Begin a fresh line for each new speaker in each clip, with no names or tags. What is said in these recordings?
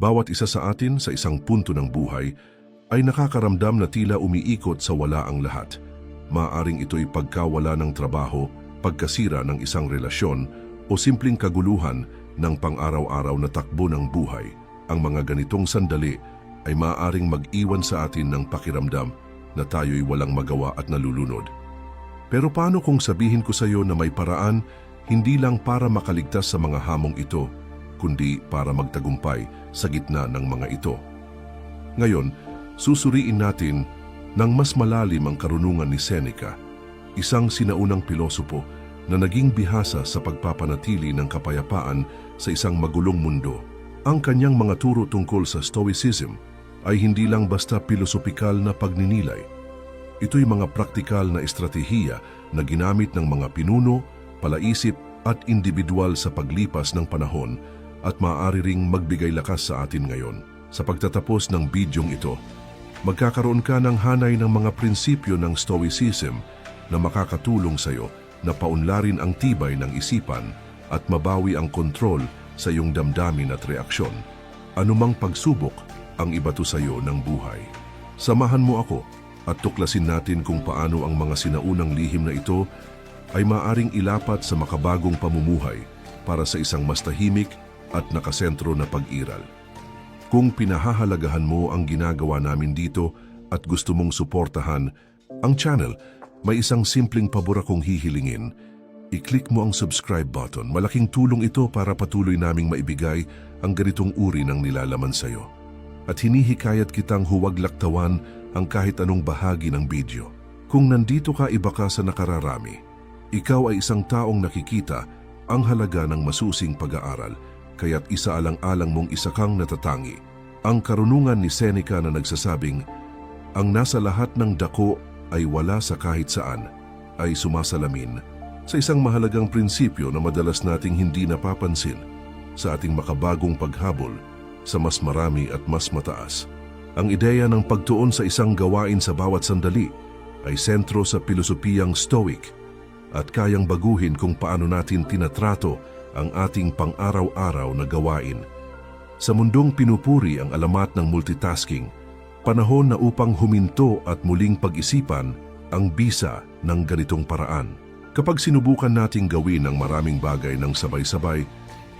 Bawat isa sa atin sa isang punto ng buhay ay nakakaramdam na tila umiikot sa wala ang lahat. Maaring ito'y pagkawala ng trabaho, pagkasira ng isang relasyon, o simpleng kaguluhan ng pang-araw-araw na takbo ng buhay. Ang mga ganitong sandali ay maaaring mag-iwan sa atin ng pakiramdam na tayo'y walang magawa at nalulunod. Pero paano kung sabihin ko sa iyo na may paraan hindi lang para makaligtas sa mga hamong ito, kundi para magtagumpay sa gitna ng mga ito? Ngayon, susuriin natin ng mas malalim ang karunungan ni Seneca, isang sinaunang pilosopo na naging bihasa sa pagpapanatili ng kapayapaan sa isang magulong mundo. Ang kanyang mga turo tungkol sa Stoicism ay hindi lang basta pilosopikal na pagninilay. Ito'y mga praktikal na estratehiya na ginamit ng mga pinuno, palaisip at individual sa paglipas ng panahon at maaari ring magbigay lakas sa atin ngayon. Sa pagtatapos ng bidyong ito, magkakaroon ka ng hanay ng mga prinsipyo ng Stoicism na makakatulong sa iyo na paunlarin ang tibay ng isipan at mabawi ang kontrol sa iyong damdamin at reaksyon. Anumang pagsubok ang ibato sa iyo ng buhay. Samahan mo ako at tuklasin natin kung paano ang mga sinaunang lihim na ito ay maaring ilapat sa makabagong pamumuhay para sa isang mas tahimik at nakasentro na pag-iral. Kung pinahahalagahan mo ang ginagawa namin dito at gusto mong suportahan ang channel, may isang simpleng pabor akong hihilingin. I-click mo ang subscribe button. Malaking tulong ito para patuloy naming maibigay ang ganitong uri ng nilalaman sa iyo. At hinihikayat kitang huwag laktawan ang kahit anong bahagi ng video. Kung nandito ka iba ka sa nakararami, ikaw ay isang taong nakikita ang halaga ng masusing pag-aaral kaya't isaalang-alang mong isa kang natatangi. Ang karunungan ni Seneca na nagsasabing, ang nasa lahat ng dako ay wala sa kahit saan, ay sumasalamin sa isang mahalagang prinsipyo na madalas nating hindi napapansin sa ating makabagong paghabol sa mas marami at mas mataas. Ang ideya ng pagtuon sa isang gawain sa bawat sandali ay sentro sa pilosopiyang Stoic at kayang baguhin kung paano natin tinatrato ang ating pang-araw-araw na gawain. Sa mundong pinupuri ang alamat ng multitasking, panahon na upang huminto at muling pag-isipan ang bisa ng ganitong paraan. Kapag sinubukan nating gawin ang maraming bagay ng sabay-sabay,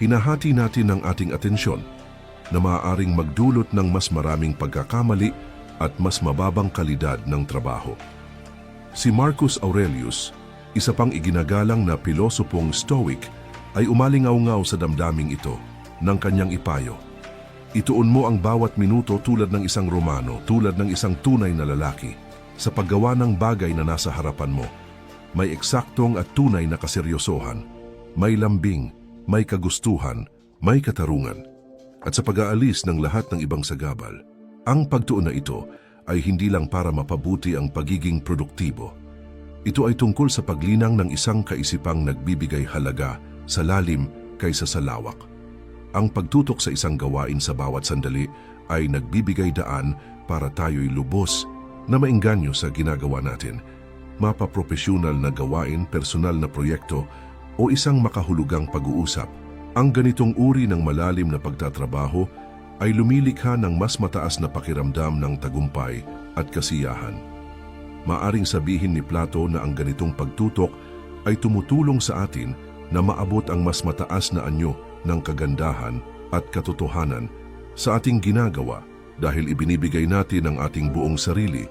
hinahati natin ang ating atensyon na maaaring magdulot ng mas maraming pagkakamali at mas mababang kalidad ng trabaho. Si Marcus Aurelius, isa pang iginagalang na pilosopong Stoic, ay umalingaw-ngaw sa damdaming ito ng kanyang ipayo. Ituon mo ang bawat minuto tulad ng isang Romano, tulad ng isang tunay na lalaki, sa paggawa ng bagay na nasa harapan mo. May eksaktong at tunay na kaseryosohan, may lambing, may kagustuhan, may katarungan, at sa pag-aalis ng lahat ng ibang sagabal. Ang pagtuon na ito ay hindi lang para mapabuti ang pagiging produktibo. Ito ay tungkol sa paglinang ng isang kaisipang nagbibigay halaga sa lalim kaysa sa lawak. Ang pagtutok sa isang gawain sa bawat sandali ay nagbibigay daan para tayo'y lubos na maingganyo sa ginagawa natin, mapapropesyonal na gawain, personal na proyekto o isang makahulugang pag-uusap. Ang ganitong uri ng malalim na pagtatrabaho ay lumilikha ng mas mataas na pakiramdam ng tagumpay at kasiyahan. Maaring sabihin ni Plato na ang ganitong pagtutok ay tumutulong sa atin na maabot ang mas mataas na anyo ng kagandahan at katotohanan sa ating ginagawa dahil ibinibigay natin ang ating buong sarili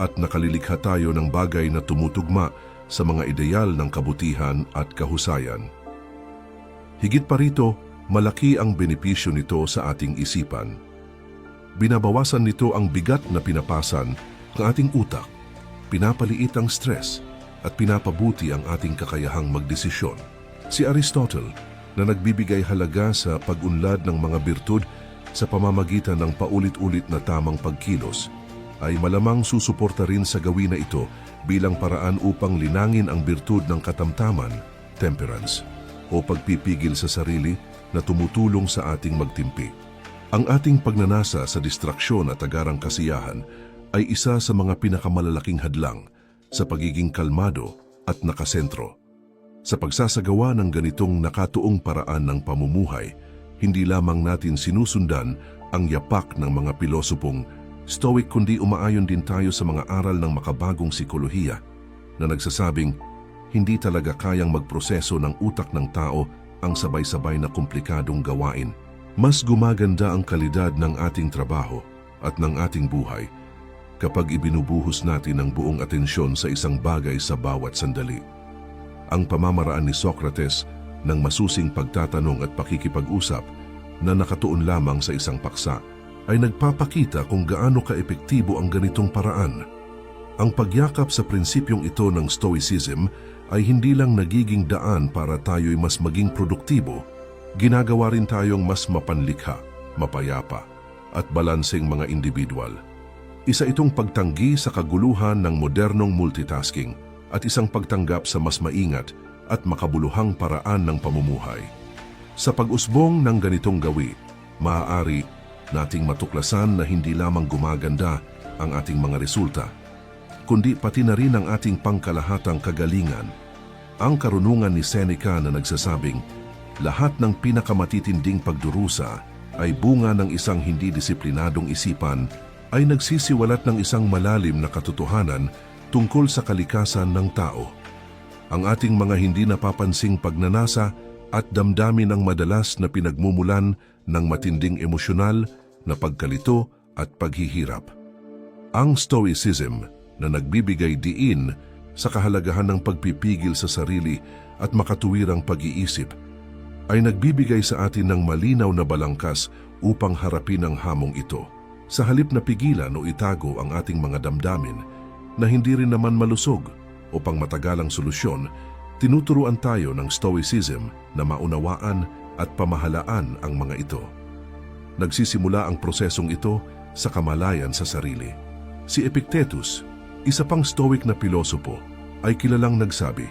at nakalilikha tayo ng bagay na tumutugma sa mga ideal ng kabutihan at kahusayan. Higit pa rito, malaki ang benepisyo nito sa ating isipan. Binabawasan nito ang bigat na pinapasan ng ating utak, pinapaliit ang stress at pinapabuti ang ating kakayahang magdesisyon. Si Aristotle na nagbibigay halaga sa pag-unlad ng mga birtud sa pamamagitan ng paulit-ulit na tamang pagkilos, ay malamang susuporta rin sa gawin na ito bilang paraan upang linangin ang birtud ng katamtaman, temperance, o pagpipigil sa sarili na tumutulong sa ating magtimpi. Ang ating pagnanasa sa distraksyon at agarang kasiyahan ay isa sa mga pinakamalalaking hadlang sa pagiging kalmado at nakasentro. Sa pagsasagawa ng ganitong nakatuong paraan ng pamumuhay, hindi lamang natin sinusundan ang yapak ng mga pilosopong Stoic kundi umaayon din tayo sa mga aral ng makabagong sikolohiya na nagsasabing hindi talaga kayang magproseso ng utak ng tao ang sabay-sabay na komplikadong gawain. Mas gumaganda ang kalidad ng ating trabaho at ng ating buhay kapag ibinubuhos natin ang buong atensyon sa isang bagay sa bawat sandali. Ang pamamaraan ni Socrates ng masusing pagtatanong at pakikipag-usap na nakatuon lamang sa isang paksa ay nagpapakita kung gaano kaepektibo ang ganitong paraan. Ang pagyakap sa prinsipyong ito ng Stoicism ay hindi lang nagiging daan para tayo'y mas maging produktibo, ginagawa rin tayong mas mapanlikha, mapayapa, at balanseng mga individual. Isa itong pagtanggi sa kaguluhan ng modernong multitasking at isang pagtanggap sa mas maingat at makabuluhang paraan ng pamumuhay. Sa pag-usbong ng ganitong gawi, maaari nating matuklasan na hindi lamang gumaganda ang ating mga resulta, kundi pati na rin ang ating pangkalahatang kagalingan. Ang karunungan ni Seneca na nagsasabing, lahat ng pinakamatitinding pagdurusa ay bunga ng isang hindi disiplinadong isipan ay nagsisiwalat ng isang malalim na katotohanan tungkol sa kalikasan ng tao. Ang ating mga hindi napapansing pagnanasa at damdamin ang madalas na pinagmumulan ng matinding emosyonal na pagkalito at paghihirap. Ang Stoicism na nagbibigay diin sa kahalagahan ng pagpipigil sa sarili at makatuwirang pag-iisip ay nagbibigay sa atin ng malinaw na balangkas upang harapin ang hamong ito. Sa halip na pigilan o itago ang ating mga damdamin na hindi rin naman malusog upang matagalang solusyon, tinuturuan tayo ng Stoicism na maunawaan at pamahalaan ang mga ito. Nagsisimula ang prosesong ito sa kamalayan sa sarili. Si Epictetus, isa pang stoic na pilosopo, ay kilalang nagsabi,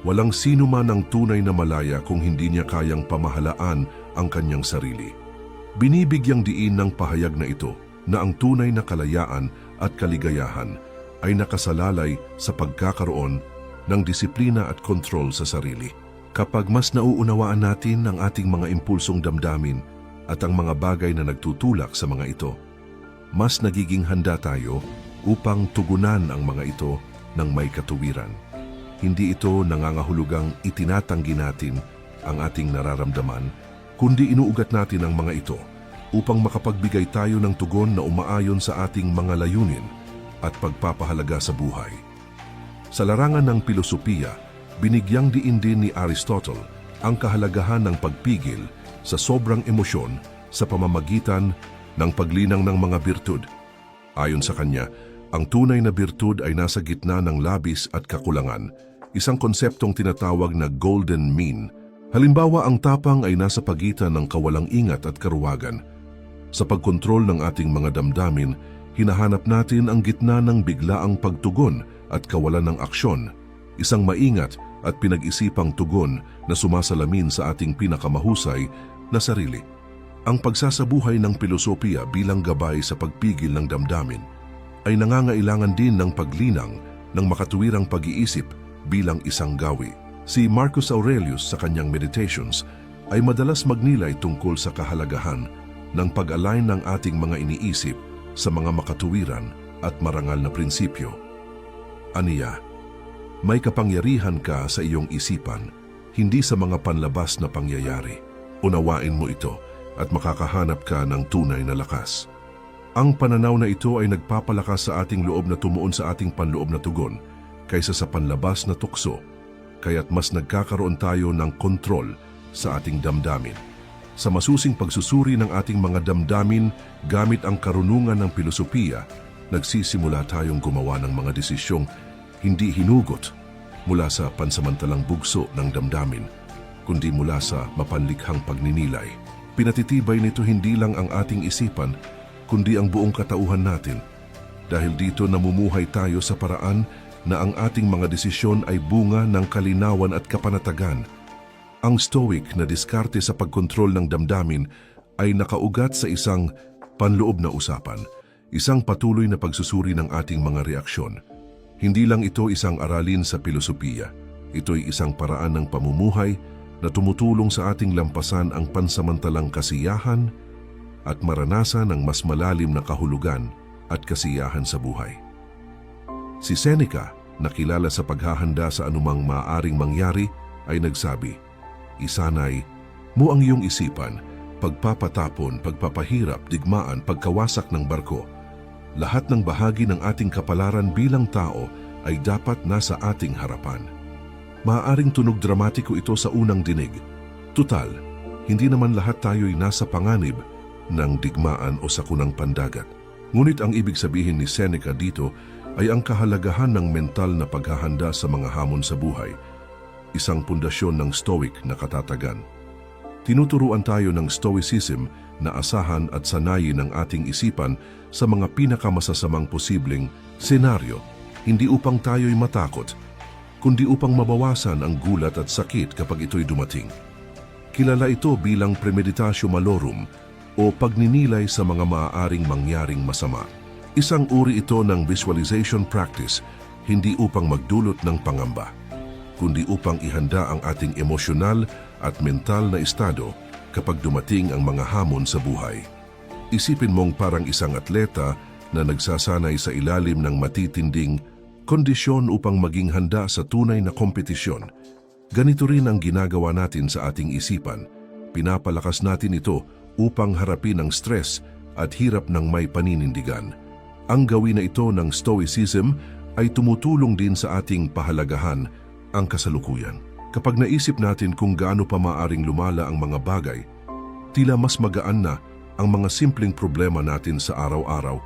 Walang sino man ang tunay na malaya kung hindi niya kayang pamahalaan ang kanyang sarili. Binibigyang diin ng pahayag na ito na ang tunay na kalayaan at kaligayahan ay nakasalalay sa pagkakaroon ng disiplina at kontrol sa sarili. Kapag mas nauunawaan natin ang ating mga impulsong damdamin at ang mga bagay na nagtutulak sa mga ito, mas nagiging handa tayo upang tugunan ang mga ito ng may katuwiran. Hindi ito nangangahulugang itinatanggi natin ang ating nararamdaman, kundi inuugat natin ang mga ito upang makapagbigay tayo ng tugon na umaayon sa ating mga layunin at pagpapahalaga sa buhay. Sa larangan ng pilosopiya, binigyang diin din ni Aristotle ang kahalagahan ng pagpigil sa sobrang emosyon sa pamamagitan ng paglinang ng mga birtud. Ayon sa kanya, ang tunay na birtud ay nasa gitna ng labis at kakulangan, isang konseptong tinatawag na golden mean. Halimbawa, ang tapang ay nasa pagitan ng kawalang ingat at karuwagan. Sa pagkontrol ng ating mga damdamin, hinahanap natin ang gitna ng biglaang pagtugon at kawalan ng aksyon, isang maingat at pinag-isipang tugon na sumasalamin sa ating pinakamahusay na sarili. Ang pagsasabuhay ng pilosopiya bilang gabay sa pagpigil ng damdamin ay nangangailangan din ng paglinang ng makatuwirang pag-iisip bilang isang gawi. Si Marcus Aurelius sa kanyang Meditations ay madalas magnilay tungkol sa kahalagahan ng pag-align ng ating mga iniisip sa mga makatuwiran at marangal na prinsipyo. Aniya, may kapangyarihan ka sa iyong isipan, hindi sa mga panlabas na pangyayari. Unawain mo ito at makakahanap ka ng tunay na lakas. Ang pananaw na ito ay nagpapalakas sa ating loob na tumuon sa ating panloob na tugon kaysa sa panlabas na tukso, kaya't mas nagkakaroon tayo ng kontrol sa ating damdamin. Sa masusing pagsusuri ng ating mga damdamin gamit ang karunungan ng pilosopiya, nagsisimula tayong gumawa ng mga desisyong hindi hinugot mula sa pansamantalang bugso ng damdamin, kundi mula sa mapanlikhang pagninilay. Pinatitibay nito hindi lang ang ating isipan, kundi ang buong katauhan natin. Dahil dito namumuhay tayo sa paraan na ang ating mga desisyon ay bunga ng kalinawan at kapanatagan. Ang stoic na diskarte sa pagkontrol ng damdamin ay nakaugat sa isang panloob na usapan, isang patuloy na pagsusuri ng ating mga reaksyon. Hindi lang ito isang aralin sa pilosopiya, ito'y isang paraan ng pamumuhay na tumutulong sa ating lampasan ang pansamantalang kasiyahan at maranasan ang mas malalim na kahulugan at kasiyahan sa buhay. Si Seneca, nakilala sa paghahanda sa anumang maaaring mangyari, ay nagsabi, Isanay mo ang iyong isipan, pagpapatapon, pagpapahirap, digmaan, pagkawasak ng barko. Lahat ng bahagi ng ating kapalaran bilang tao ay dapat nasa ating harapan. Maaaring tunog dramatiko ito sa unang dinig. Tutal, hindi naman lahat tayo'y nasa panganib ng digmaan o sakunang pandagat. Ngunit ang ibig sabihin ni Seneca dito ay ang kahalagahan ng mental na paghahanda sa mga hamon sa buhay, isang pundasyon ng Stoic na katatagan. Tinuturuan tayo ng Stoicism na asahan at sanayin ang ating isipan sa mga pinakamasasamang posibleng senaryo, hindi upang tayo'y matakot, kundi upang mabawasan ang gulat at sakit kapag ito'y dumating. Kilala ito bilang premeditatio malorum o pagninilay sa mga maaaring mangyaring masama. Isang uri ito ng visualization practice, hindi upang magdulot ng pangamba, kundi upang ihanda ang ating emosyonal at mental na estado kapag dumating ang mga hamon sa buhay. Isipin mong parang isang atleta na nagsasanay sa ilalim ng matitinding kondisyon upang maging handa sa tunay na kompetisyon. Ganito rin ang ginagawa natin sa ating isipan. Pinapalakas natin ito upang harapin ang stress at hirap ng may paninindigan. Ang gawin na ito ng Stoicism ay tumutulong din sa ating pahalagahan ang kasalukuyan. Kapag naisip natin kung gaano pa maaring lumala ang mga bagay, tila mas magaan na ang mga simpleng problema natin sa araw-araw.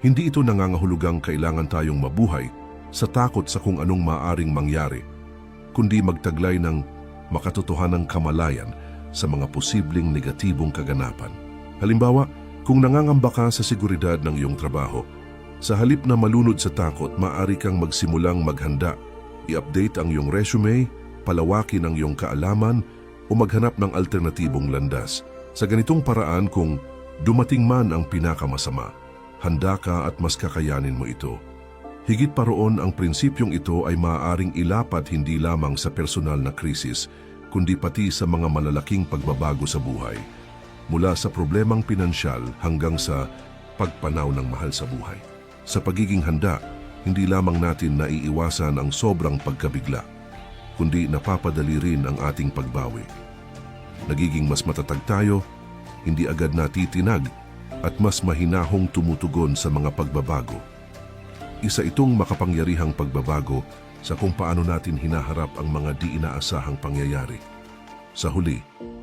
Hindi ito nangangahulugang kailangan tayong mabuhay sa takot sa kung anong maaring mangyari, kundi magtaglay ng makatotohanang kamalayan sa mga posibleng negatibong kaganapan. Halimbawa, kung nangangamba ka sa seguridad ng iyong trabaho, sa halip na malunod sa takot, maaari kang magsimulang maghanda, i-update ang iyong resume, palawakin ang iyong kaalaman, o maghanap ng alternatibong landas. Sa ganitong paraan kung dumating man ang pinakamasama, handa ka at mas kakayanin mo ito. Higit pa roon ang prinsipyong ito ay maaaring ilapat hindi lamang sa personal na krisis, kundi pati sa mga malalaking pagbabago sa buhay. Mula sa problemang pinansyal hanggang sa pagpanaw ng mahal sa buhay. Sa pagiging handa, hindi lamang natin naiiwasan ang sobrang pagkabigla, kundi napapadali rin ang ating pagbawi. Nagiging mas matatag tayo, hindi agad natitinag at mas mahinahong tumutugon sa mga pagbabago. Isa itong makapangyarihang pagbabago sa kung paano natin hinaharap ang mga di inaasahang pangyayari. Sa huli,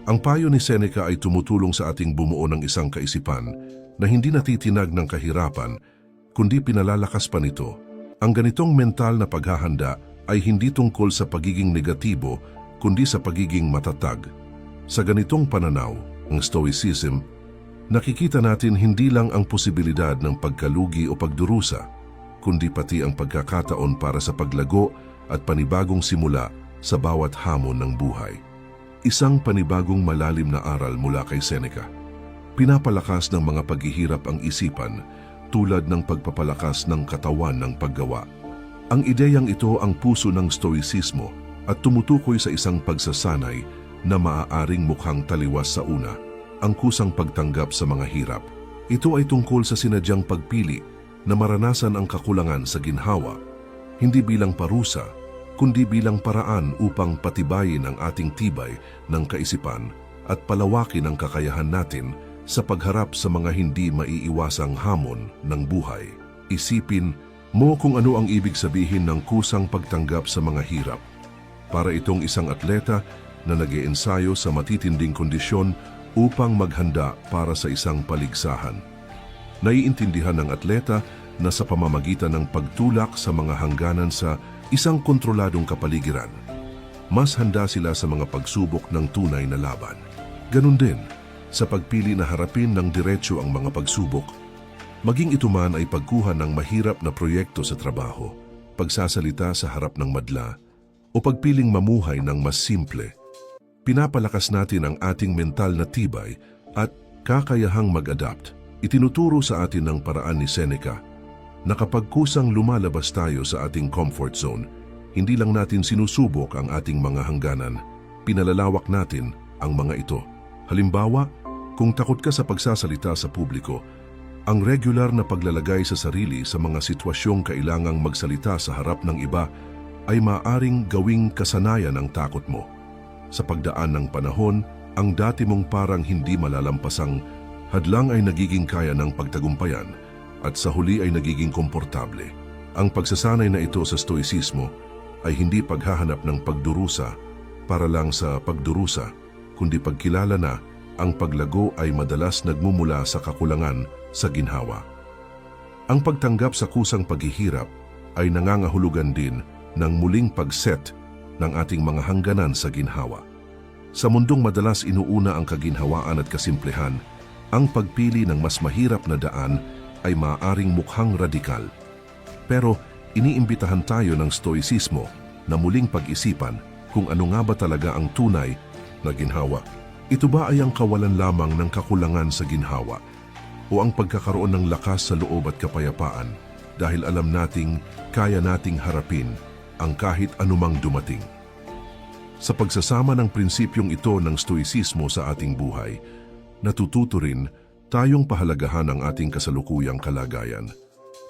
ang payo ni Seneca ay tumutulong sa ating bumuo ng isang kaisipan na hindi natitinag ng kahirapan, kundi pinalalakas pa nito. Ang ganitong mental na paghahanda ay hindi tungkol sa pagiging negatibo, kundi sa pagiging matatag. Sa ganitong pananaw, ang Stoicism, nakikita natin hindi lang ang posibilidad ng pagkalugi o pagdurusa, kundi pati ang pagkakataon para sa paglago at panibagong simula sa bawat hamon ng buhay. Isang panibagong malalim na aral mula kay Seneca. Pinapalakas ng mga paghihirap ang isipan tulad ng pagpapalakas ng katawan ng paggawa. Ang ideyang ito ang puso ng stoicismo at tumutukoy sa isang pagsasanay na maaaring mukhang taliwas sa una, ang kusang pagtanggap sa mga hirap. Ito ay tungkol sa sinadyang pagpili na maranasan ang kakulangan sa ginhawa, hindi bilang parusa, kundi bilang paraan upang patibayin ang ating tibay ng kaisipan at palawakin ang kakayahan natin sa pagharap sa mga hindi maiiwasang hamon ng buhay. Isipin mo kung ano ang ibig sabihin ng kusang pagtanggap sa mga hirap. Para itong isang atleta na nag ensayo sa matitinding kondisyon upang maghanda para sa isang paligsahan. Naiintindihan ng atleta na sa pamamagitan ng pagtulak sa mga hangganan sa isang kontroladong kapaligiran, mas handa sila sa mga pagsubok ng tunay na laban. Ganon din, sa pagpili na harapin ng diretsyo ang mga pagsubok, maging ito man ay pagkuha ng mahirap na proyekto sa trabaho, pagsasalita sa harap ng madla, o pagpiling mamuhay ng mas simple. Pinapalakas natin ang ating mental na tibay at kakayahang mag-adapt. Itinuturo sa atin ng paraan ni Seneca na kapag kusang lumalabas tayo sa ating comfort zone, hindi lang natin sinusubok ang ating mga hangganan, ipinalalawak natin ang mga ito. Halimbawa, kung takot ka sa pagsasalita sa publiko, ang regular na paglalagay sa sarili sa mga sitwasyong kailangang magsalita sa harap ng iba ay maaring gawing kasanayan ang takot mo. Sa pagdaan ng panahon, ang dati mong parang hindi malalampasang hadlang ay nagiging kaya ng pagtagumpayan at sa huli ay nagiging komportable. Ang pagsasanay na ito sa stoicismo ay hindi paghahanap ng pagdurusa para lang sa pagdurusa, kundi pagkilala na ang paglago ay madalas nagmumula sa kakulangan sa ginhawa. Ang pagtanggap sa kusang paghihirap ay nangangahulugan din ng muling pagset ng ating mga hangganan sa ginhawa. Sa mundong madalas inuuna ang kaginhawaan at kasimplehan, ang pagpili ng mas mahirap na daan ay maaaring mukhang radikal. Pero iniimbitahan tayo ng stoicismo na muling pag-isipan kung ano nga ba talaga ang tunay na ginhawa. Ito ba ay ang kawalan lamang ng kakulangan sa ginhawa o ang pagkakaroon ng lakas sa loob at kapayapaan dahil alam nating kaya nating harapin ang kahit anumang dumating. Sa pagsasama ng prinsipyong ito ng stoicismo sa ating buhay, natututo rin tayong pahalagahan ang ating kasalukuyang kalagayan.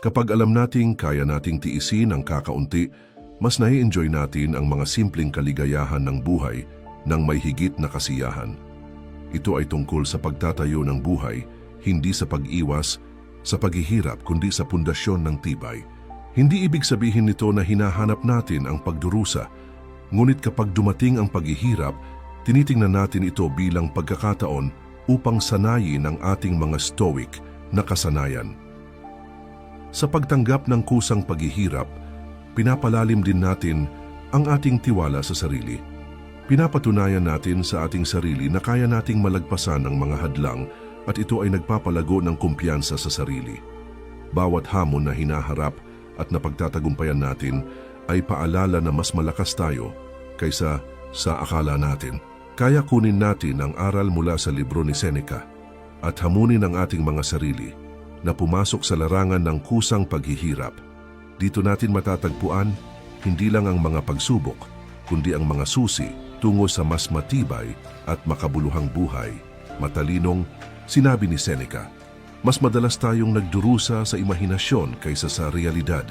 Kapag alam nating kaya nating tiisin ang kakaunti, mas nai-enjoy natin ang mga simpleng kaligayahan ng buhay ng may higit na kasiyahan. Ito ay tungkol sa pagtatayo ng buhay, hindi sa pag-iwas, sa paghihirap kundi sa pundasyon ng tibay. Hindi ibig sabihin nito na hinahanap natin ang pagdurusa, ngunit kapag dumating ang paghihirap, tinitingnan natin ito bilang pagkakataon upang sanayin ang ating mga stoic na kasanayan. Sa pagtanggap ng kusang paghihirap, pinapalalim din natin ang ating tiwala sa sarili. Pinapatunayan natin sa ating sarili na kaya nating malagpasan ang mga hadlang at ito ay nagpapalago ng kumpiyansa sa sarili. Bawat hamon na hinaharap at napagtatagumpayan natin ay paalala na mas malakas tayo kaysa sa akala natin. Kaya kunin natin ang aral mula sa libro ni Seneca at hamunin ang ating mga sarili na pumasok sa larangan ng kusang paghihirap. Dito natin matatagpuan hindi lang ang mga pagsubok, kundi ang mga susi tungo sa mas matibay at makabuluhang buhay. Matalinong, sinabi ni Seneca, mas madalas tayong nagdurusa sa imahinasyon kaysa sa realidad.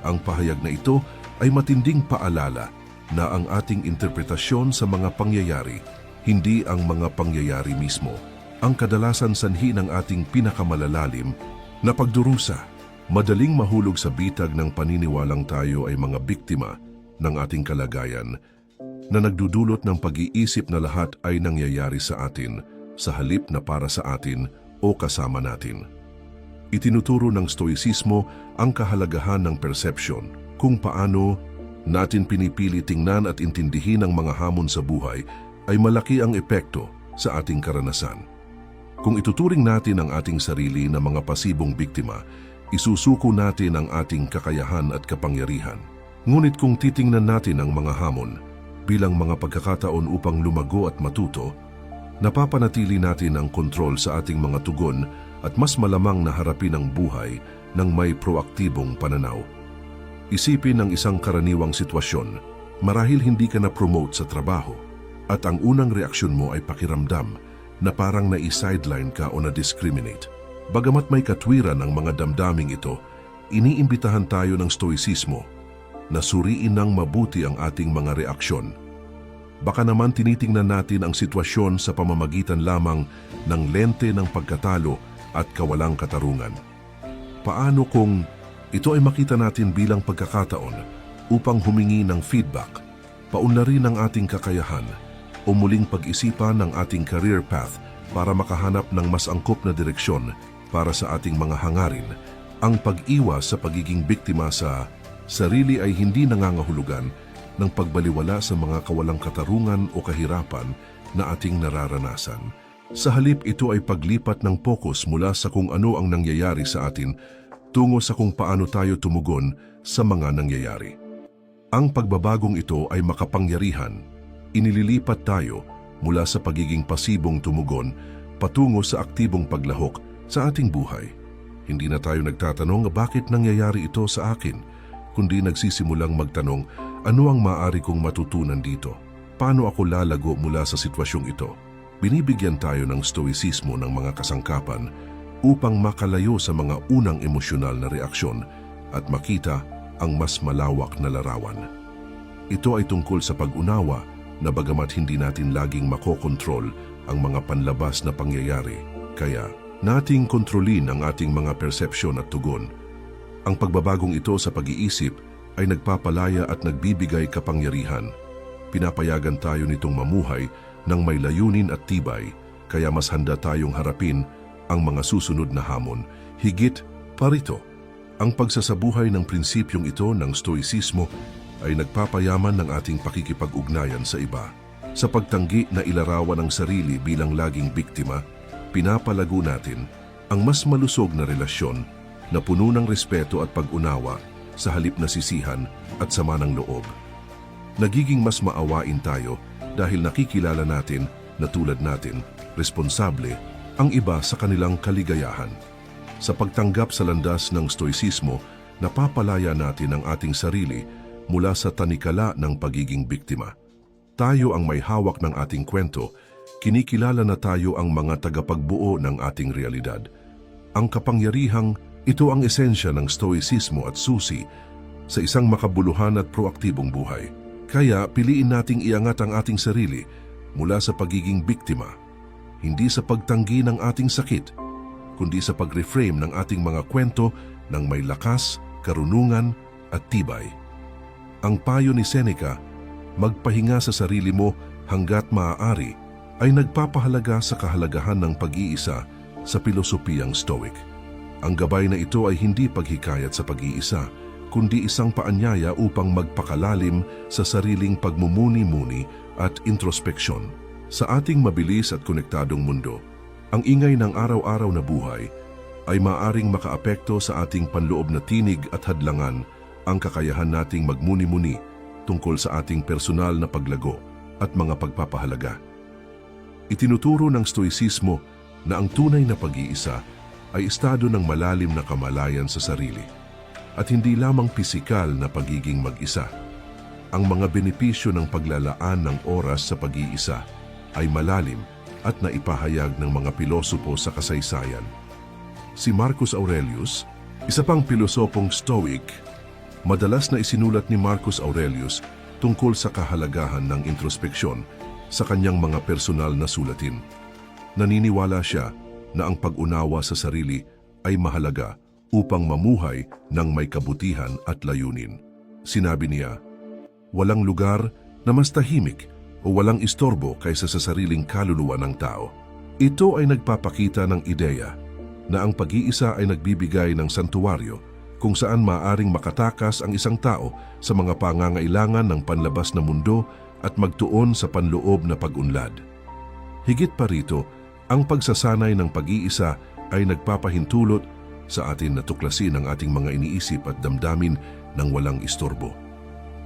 Ang pahayag na ito ay matinding paalala na ang ating interpretasyon sa mga pangyayari, hindi ang mga pangyayari mismo. Ang kadalasan sanhi ng ating pinakamalalalim na pagdurusa, madaling mahulog sa bitag ng paniniwalang tayo ay mga biktima ng ating kalagayan na nagdudulot ng pag-iisip na lahat ay nangyayari sa atin sa halip na para sa atin o kasama natin. Itinuturo ng stoicismo ang kahalagahan ng perception kung paano natin pinipili tingnan at intindihin ang mga hamon sa buhay ay malaki ang epekto sa ating karanasan. Kung ituturing natin ang ating sarili na mga pasibong biktima, isusuko natin ang ating kakayahan at kapangyarihan. Ngunit kung titingnan natin ang mga hamon bilang mga pagkakataon upang lumago at matuto, napapanatili natin ang kontrol sa ating mga tugon at mas malamang na harapin ang buhay ng may proaktibong pananaw. Isipin ang isang karaniwang sitwasyon, marahil hindi ka na-promote sa trabaho at ang unang reaksyon mo ay pakiramdam na parang na-sideline ka o na-discriminate. Bagamat may katwiran ang mga damdaming ito, iniimbitahan tayo ng stoicismo na suriin ng mabuti ang ating mga reaksyon. Baka naman tinitingnan natin ang sitwasyon sa pamamagitan lamang ng lente ng pagkatalo at kawalang katarungan. Paano kung ito ay makita natin bilang pagkakataon upang humingi ng feedback, paunlarin ang ating kakayahan o muling pag-isipan ng ating career path para makahanap ng mas angkop na direksyon para sa ating mga hangarin. Ang pag-iwas sa pagiging biktima sa sarili ay hindi nangangahulugan ng pagbaliwala sa mga kawalang katarungan o kahirapan na ating nararanasan. Sa halip ito ay paglipat ng pokus mula sa kung ano ang nangyayari sa atin tungo sa kung paano tayo tumugon sa mga nangyayari. Ang pagbabagong ito ay makapangyarihan. Inililipat tayo mula sa pagiging pasibong tumugon patungo sa aktibong paglahok sa ating buhay. Hindi na tayo nagtatanong bakit nangyayari ito sa akin, kundi nagsisimulang magtanong ano ang maaari kong matutunan dito. paano ako lalago mula sa sitwasyong ito. Binibigyan tayo ng stoicismo ng mga kasangkapan upang makalayo sa mga unang emosyonal na reaksyon at makita ang mas malawak na larawan. Ito ay tungkol sa pag-unawa na bagamat hindi natin laging makokontrol ang mga panlabas na pangyayari, kaya nating kontrolin ang ating mga persepsyon at tugon. Ang pagbabagong ito sa pag-iisip ay nagpapalaya at nagbibigay kapangyarihan. Pinapayagan tayo nitong mamuhay ng may layunin at tibay, kaya mas handa tayong harapin ang mga susunod na hamon. Higit pa rito, ang pagsasabuhay ng prinsipyong ito ng stoicismo ay nagpapayaman ng ating pakikipag-ugnayan sa iba. Sa pagtanggi na ilarawan ang sarili bilang laging biktima, pinapalago natin ang mas malusog na relasyon na puno ng respeto at pag-unawa sa halip na sisihan at sama ng loob. Nagiging mas maawain tayo dahil nakikilala natin na tulad natin, responsable ang iba sa kanilang kaligayahan. Sa pagtanggap sa landas ng stoicismo, napapalaya natin ang ating sarili mula sa tanikala ng pagiging biktima. Tayo ang may hawak ng ating kwento, kinikilala na tayo ang mga tagapagbuo ng ating realidad. Ang kapangyarihang ito ang esensya ng stoicismo at susi sa isang makabuluhan at proaktibong buhay. Kaya piliin nating iangat ang ating sarili mula sa pagiging biktima, hindi sa pagtanggi ng ating sakit, kundi sa pag-reframe ng ating mga kwento ng may lakas, karunungan at tibay. Ang payo ni Seneca, magpahinga sa sarili mo hanggat maaari, ay nagpapahalaga sa kahalagahan ng pag-iisa sa pilosopiyang Stoic. Ang gabay na ito ay hindi paghikayat sa pag-iisa, kundi isang paanyaya upang magpakalalim sa sariling pagmumuni-muni at introspeksyon. Sa ating mabilis at konektadong mundo, ang ingay ng araw-araw na buhay ay maaring makaapekto sa ating panloob na tinig at hadlangan ang kakayahan nating magmuni-muni tungkol sa ating personal na paglago at mga pagpapahalaga. Itinuturo ng stoicismo na ang tunay na pag-iisa ay estado ng malalim na kamalayan sa sarili at hindi lamang pisikal na pagiging mag-isa. Ang mga benepisyo ng paglalaan ng oras sa pag-iisa ay malalim at naipahayag ng mga pilosopo sa kasaysayan. Si Marcus Aurelius, isa pang pilosopong Stoic, madalas na isinulat ni Marcus Aurelius tungkol sa kahalagahan ng introspeksyon sa kanyang mga personal na sulatin. Naniniwala siya na ang pag-unawa sa sarili ay mahalaga upang mamuhay ng may kabutihan at layunin. Sinabi niya, walang lugar na mas tahimik o walang istorbo kaysa sa sariling kaluluwa ng tao. Ito ay nagpapakita ng ideya na ang pag-iisa ay nagbibigay ng santuwaryo kung saan maaring makatakas ang isang tao sa mga pangangailangan ng panlabas na mundo at magtuon sa panloob na pag-unlad. Higit pa rito, ang pagsasanay ng pag-iisa ay nagpapahintulot sa atin na tuklasin ang ating mga iniisip at damdamin ng walang istorbo.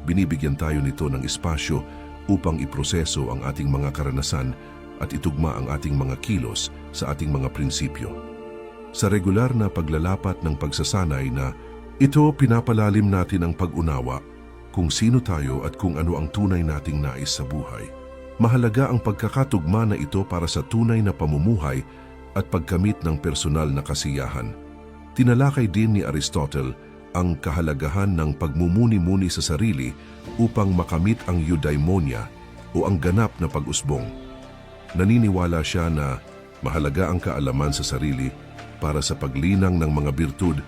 Binibigyan tayo nito ng espasyo upang iproseso ang ating mga karanasan at itugma ang ating mga kilos sa ating mga prinsipyo. Sa regular na paglalapat ng pagsasanay na ito pinapalalim natin ang pag-unawa kung sino tayo at kung ano ang tunay nating nais sa buhay. Mahalaga ang pagkakatugma na ito para sa tunay na pamumuhay at pagkamit ng personal na kasiyahan. Tinalakay din ni Aristotle ang kahalagahan ng pagmumuni-muni sa sarili upang makamit ang eudaimonia o ang ganap na pag-usbong. Naniniwala siya na mahalaga ang kaalaman sa sarili para sa paglinang ng mga birtud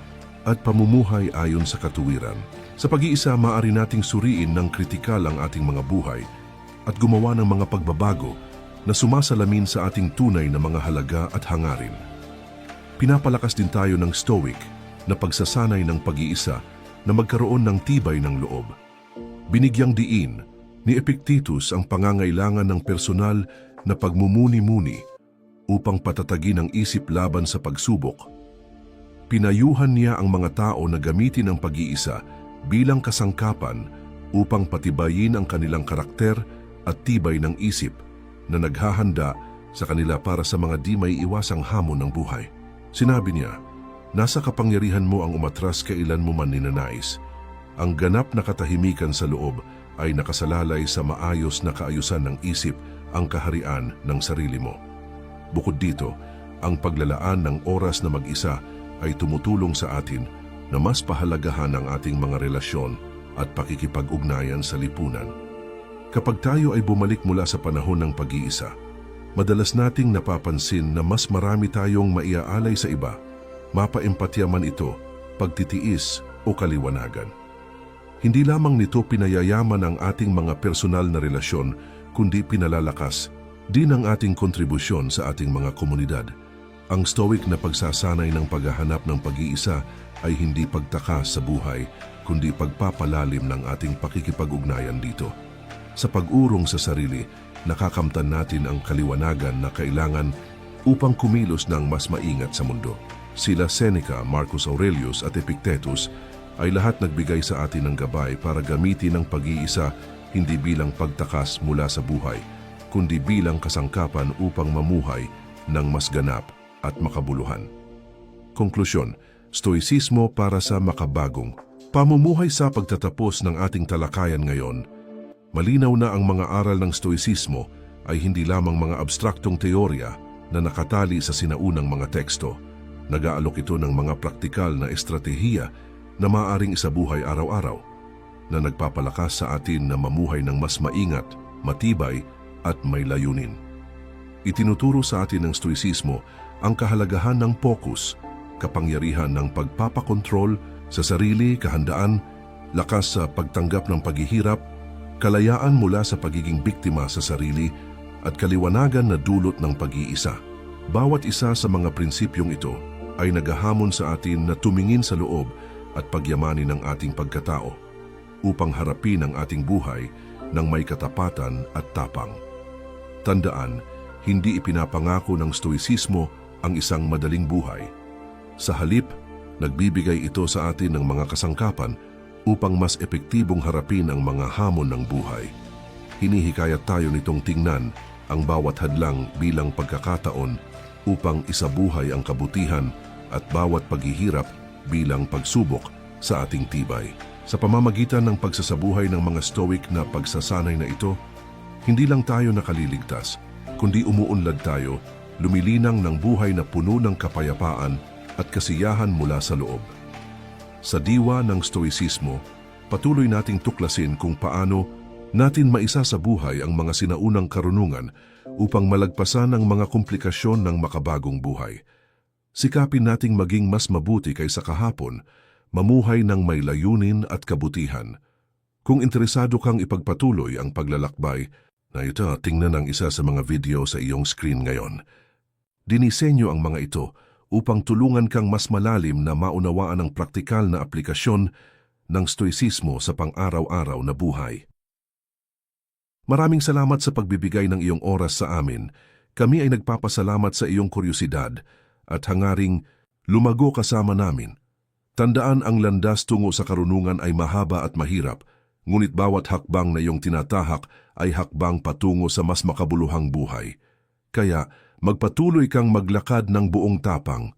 at pamumuhay ayon sa katuwiran. Sa pag-iisa, maaari nating suriin ng kritikal ang ating mga buhay at gumawa ng mga pagbabago na sumasalamin sa ating tunay na mga halaga at hangarin. Pinapalakas din tayo ng stoic na pagsasanay ng pag-iisa na magkaroon ng tibay ng loob. Binigyang diin ni Epictetus ang pangangailangan ng personal na pagmumuni-muni upang patatagin ang isip laban sa pagsubok. Pinayuhan niya ang mga tao na gamitin ang pag-iisa bilang kasangkapan upang patibayin ang kanilang karakter at tibay ng isip na naghahanda sa kanila para sa mga di may iwasang hamon ng buhay. Sinabi niya, Nasa kapangyarihan mo ang umatras kailan mo man ninanais. Ang ganap na katahimikan sa loob ay nakasalalay sa maayos na kaayusan ng isip ang kaharian ng sarili mo. Bukod dito, ang paglalaan ng oras na mag-isa ay tumutulong sa atin na mas pahalagahan ang ating mga relasyon at pakikipag-ugnayan sa lipunan. Kapag tayo ay bumalik mula sa panahon ng pag-iisa, madalas nating napapansin na mas marami tayong maiaalay sa iba, mapaempatya man ito, pagtitiis o kaliwanagan. Hindi lamang nito pinayayaman ang ating mga personal na relasyon, kundi pinalalakas din ang ating kontribusyon sa ating mga komunidad. Ang stoic na pagsasanay ng paghahanap ng pag-iisa ay hindi pagtakas sa buhay, kundi pagpapalalim ng ating pakikipag-ugnayan dito. Sa pag-urong sa sarili, nakakamtan natin ang kaliwanagan na kailangan upang kumilos ng mas maingat sa mundo. Sila Seneca, Marcus Aurelius at Epictetus ay lahat nagbigay sa atin ng gabay para gamitin ang pag-iisa hindi bilang pagtakas mula sa buhay, kundi bilang kasangkapan upang mamuhay ng mas ganap at makabuluhan. Konklusyon, Stoicismo para sa makabagong pamumuhay sa pagtatapos ng ating talakayan ngayon. Malinaw na ang mga aral ng Stoicismo ay hindi lamang mga abstraktong teorya na nakatali sa sinaunang mga teksto. Nag-aalok ito ng mga praktikal na estratehiya na maaring isabuhay araw-araw na nagpapalakas sa atin na mamuhay ng mas maingat, matibay at may layunin. Itinuturo sa atin ng Stoicismo ang kahalagahan ng focus, kapangyarihan ng pagpapakontrol sa sarili, kahandaan, lakas sa pagtanggap ng paghihirap, kalayaan mula sa pagiging biktima sa sarili at kaliwanagan na dulot ng pag-iisa. Bawat isa sa mga prinsipyong ito ay naghahamon sa atin na tumingin sa loob at pagyamanin ang ating pagkatao upang harapin ang ating buhay ng may katapatan at tapang. Tandaan, hindi ipinapangako ng stoicismo ang isang madaling buhay. Sa halip, nagbibigay ito sa atin ng mga kasangkapan upang mas epektibong harapin ang mga hamon ng buhay. Hinihikayat tayo nitong tingnan ang bawat hadlang bilang pagkakataon upang isabuhay ang kabutihan at bawat paghihirap bilang pagsubok sa ating tibay. Sa pamamagitan ng pagsasabuhay ng mga stoic na pagsasanay na ito, hindi lang tayo nakaliligtas, kundi umuunlad tayo, lumilinang ng buhay na puno ng kapayapaan at kasiyahan mula sa loob. Sa diwa ng stoicismo, patuloy nating tuklasin kung paano natin maisa sa buhay ang mga sinaunang karunungan upang malagpasan ang mga komplikasyon ng makabagong buhay. Sikapin nating maging mas mabuti kaysa kahapon, mamuhay ng may layunin at kabutihan. Kung interesado kang ipagpatuloy ang paglalakbay, na ito tingnan ang isa sa mga video sa iyong screen ngayon. Dinisenyo ang mga ito upang tulungan kang mas malalim na maunawaan ang praktikal na aplikasyon ng stoicismo sa pang-araw-araw na buhay. Maraming salamat sa pagbibigay ng iyong oras sa amin. Kami ay nagpapasalamat sa iyong kuryosidad at hangaring lumago kasama namin. Tandaan ang landas tungo sa karunungan ay mahaba at mahirap, ngunit bawat hakbang na iyong tinatahak ay hakbang patungo sa mas makabuluhang buhay. Kaya magpatuloy kang maglakad ng buong tapang,